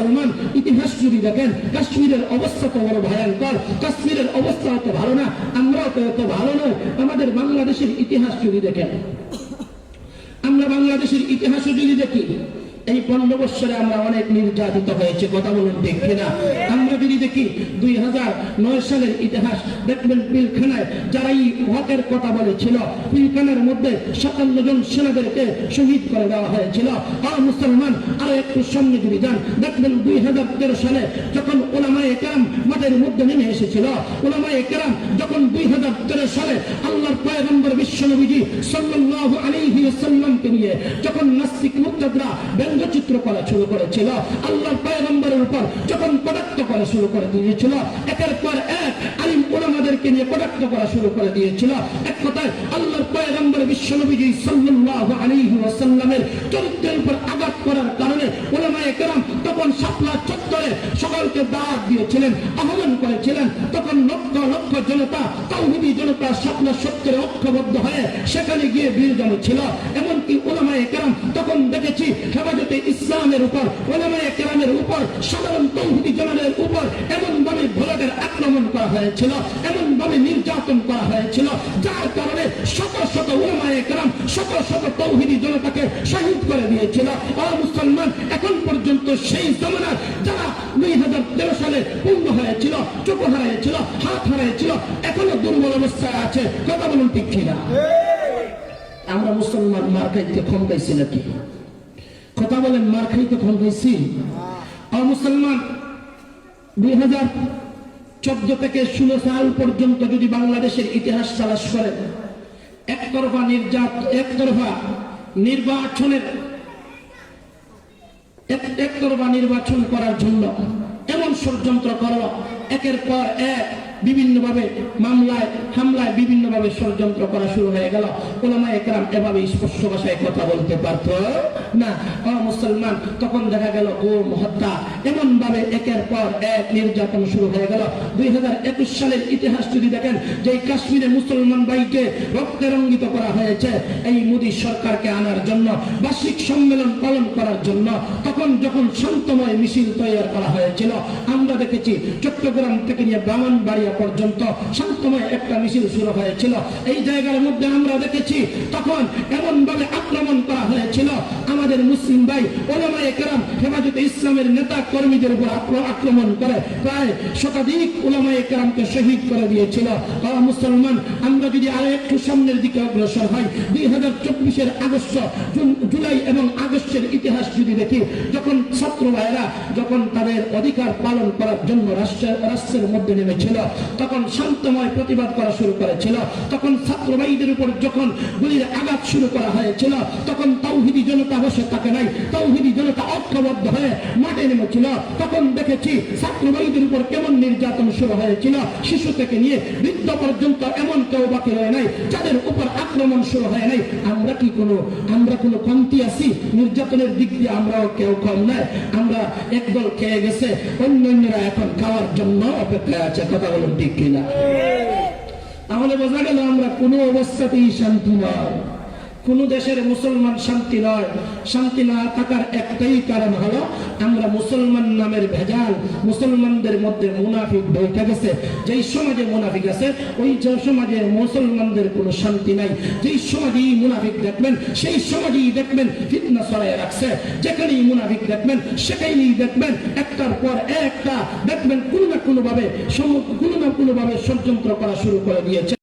মুসলমান, ইতিহাস যদি দেখেন, কাশ্মীরের অবস্থা তো বড় ভয়ঙ্কর। কাশ্মীরের অবস্থা এত ভালো না, আমরাও তো এত ভালো নয় আমাদের বাংলাদেশের ইতিহাস যদি দেখেন, আমরা বাংলাদেশের ইতিহাসও যদি দেখি এই পনেরো বৎসরে আমরা অনেক নির্যাতিত হয়েছে, কথা বলুন ঠিক কিনা? আমরা যদি দেখি দুই হাজার নয় সালের ইতিহাস দেখবেন পিলখানায় যারা এই হকের কথা বলেছিল, পিলখানার মধ্যে সাতান্ন জন সেনাদেরকে শহীদ করে দেওয়া হয়েছিল। আর মুসলমান আরও একটু সামনে যদি যান, দেখবেন দুই হাজার তেরো সালে যখন ওলামা একরাম মাঠের মধ্যে নেমে এসেছিল ওলামা একরাম যখন দুই হাজার তেরো সালে আল্লাহর পয়গম্বর বিশ্বনবীজি সাল্লাল্লাহু আলাইহি ওয়াসাল্লামকে নিয়ে, যখন নাস্তিক মুক্তাদরা ব্যঙ্গচিত্র করা শুরু করেছিল। আল্লাহ পয়গম্বরের উপর যখন কটাক্ত করা শুরু করে দিয়েছিল, একের পর এক আলিম ওলামাদেরকে নিয়ে কটাক্ষ করা শুরু করে দিয়েছিল। এক কথায় আল্লাহর পয়গম্বর বিশ্বনবীজি সাল্লাল্লাহু আলাইহি ওয়াসাল্লামের চরিত্রের উপর আঘাত করার কারণে ওলামা একরাম তখন শাপলা চত্বরে সকলকে দাওয়াত দিয়েছিলেন, আহ্বান করেছিলেন। তখন লক্ষ লক্ষ জনতা তাওহিদি জনতা শাপলা সত্যের ঐক্যবদ্ধ হয়ে সেখানে গিয়ে বীর ছিল। এমনকি ওলামা একরাম তখন দেখেছি হেফাজতে ইসলামের উপর ওলামা একরামের উপর সাধারণ তৌহিদি জনের হয়েছিল এমন ভাবে নির্যাতন করা হয়েছিল যার কারণে শত শত ওলামা একরাম শত শত তৌহিদি জনতাকে শহীদ করে দিয়েছিল। আর মুসলমান এখন পর্যন্ত সেই জমানার যারা দুই হাজার তেরো সালে পূর্ণ হয়েছিল চোখ হারিয়েছিল হাত হারিয়েছিল এখনও দুর্বল অবস্থায় আছে। কথা বলুন ঠিক কিনা? আমরা মুসলমান মার খাইতে ক্ষম পাইছি নাকি? কথা বলেন মার খাইতে ক্ষম পাইছি? আর মুসলমান দুই হাজার চোদ্দ থেকে ষোলো সাল পর্যন্ত যদি বাংলাদেশের ইতিহাস তালাশ করেন, একতরফা নির্যাত, একতরফা নির্বাচনের একতরফা নির্বাচন করার জন্য এমন ষড়যন্ত্র করো, একের পর এক বিভিন্নভাবে মামলায়, হামলায় বিভিন্নভাবে ষড়যন্ত্র করা শুরু হয়ে গেল। ওলামা একরাম এভাবে স্পষ্ট ভাষায় কথা বলতে পারত। না মুসলমান, তখন দেখা গেল ও হত্যা এমন ভাবে একের পর এক নির্যাতন শুরু হয়ে গেল। দুই হাজার একুশ সালের ইতিহাস যদি দেখেন যে কাশ্মীরে মুসলমান ভাইকে রক্তে রঙ্গিত করা হয়েছে, এই মোদী সরকারকে আনার জন্য, বার্ষিক সম্মেলন পালন করার জন্য, তখন যখন শান্তময় মিছিল তৈরি করা হয়েছিল, আমরা দেখেছি চট্টগ্রাম থেকে নিয়ে ব্রাহ্মণবাড়িয়া পর্যন্ত শান্তময় একটা মিছিল শুরু হয়েছিল। এই জায়গার মধ্যে আমরা দেখেছি তখন এমন ভাবে আক্রমণ করা হয়েছিল। আমাদের মুসলিম ভাই ওলামা একরাম হেফাজতে ইসলামের নেতা কর্মীদের উপর আক্রমণ করে প্রায় শতাধিক ওলামা একরামকে শহীদ করে দিয়েছিল। আহ, মুসলমান আমরা যদি আরও একটু সামনের দিকে অগ্রসর হয় দুই হাজার চব্বিশের আগস্ট জুলাই এবং আগস্টের ইতিহাস যদি দেখি, যখন ছাত্র ভাইরা যখন তাদের অধিকার পালন করার জন্য রাষ্ট্রের রাষ্ট্রের মধ্যে নেমেছিল, তখন শান্তময় প্রতিবাদ করা শুরু করেছিল, তখন ছাত্র ভাইদের উপর যখন গুলির আঘাত শুরু করা হয়েছিল, তখন তৌহিদি জনতা বসে থাকে নাই তৌহিদি জনতা ঐক্যবদ্ধ হয়ে মাঠে নেমেছিল। তখন দেখেছি ছাত্র ভাইদের উপর কেমন নির্যাতন শুরু হয়েছিল। শিশু থেকে নিয়ে বৃদ্ধ পর্যন্ত এমন কেউ বাকি রয়ে নাই যাদের উপর আক্রমণ শুরু হয় নাই। আমরা কি কোনো আমরা কোনো কমতি আছি? নির্যাতনের দিক দিয়ে আমরাও কেউ কম নাই আমরা একদল খেয়ে গেছে অন্যান্যরা এখন খাওয়ার জন্য অপেক্ষায় আছে। কথা বলুন ঠিক কিনা? তাহলে বোঝা গেল আমরা কোনো অবস্থাতেই শান্তি নয়। কোন দেশের মুসলমান শান্তি নয়। শান্তি না থাকার একটাই কারণ হলো, আমরা মুসলমান নামের ভেজাল, মুসলমানদের মধ্যে মুনাফিক বইটা গেছে। যেই সমাজে মুনাফিক আছে, ওই যে সমাজে মুসলমানদের কোনো শান্তি নাই। যেই সমাজেই মুনাফিক দেখবেন, সেই সমাজেই দেখবেন ফিতনা ছড়াই রাখছে। যেখানেই মুনাফিক দেখবেন, সেখানেই দেখবেন একটার পর একটা দেখবেন কোনো না কোনো ভাবে সম- কোনো না কোনো ভাবে ষড়যন্ত্র করা শুরু করে দিয়েছে।